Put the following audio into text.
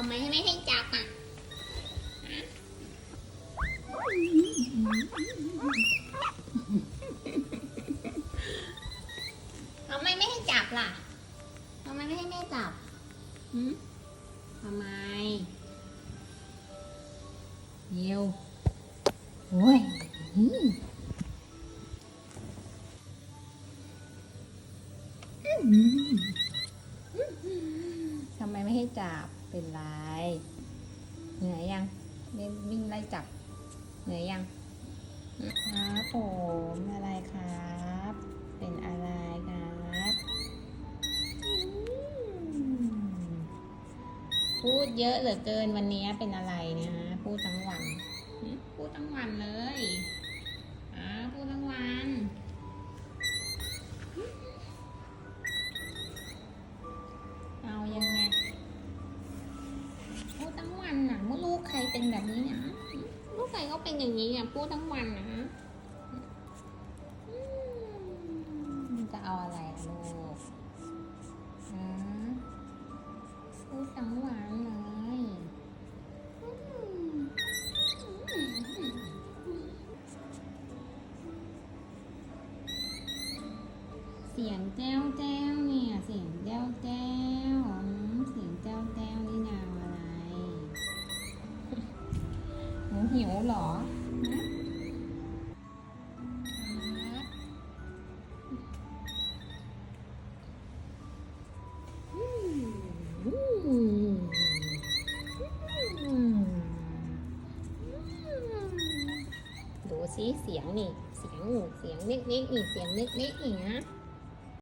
ทำไมไม่ให้จับอะทำไมไม่ให้จับล่ะทำไมไม่ให้แม่จับหืมทำไมเดียวโอ้ยทำไมไม่ให้จับ เป็นไรเหนื่อยยังเล่นวิ่งไล่จับ เหนื่อยยังครับผมอะไรครับ เป็นอะไรครับพูดเยอะเหลือเกินวันนี้เป็นอะไรเนี่ยฮะพูดทั้งวัน พูดทั้งวันเลยอ่าพูดทั้งวัน เป็นแบบนี้นะลูกใครก็เป็นอย่างนี้อะพูดทั้งวันนะอืมจะเอาอะไรอะลูกฮะพูดทั้งวันเลยอืมเสียงแจ้วแจ้ว หนูหิวเหรอนะครับอืมอืมอืมดูสิเสียงนี่ เสียงเสียงเล็กๆนี่ เสียงเล็กๆนี่นะ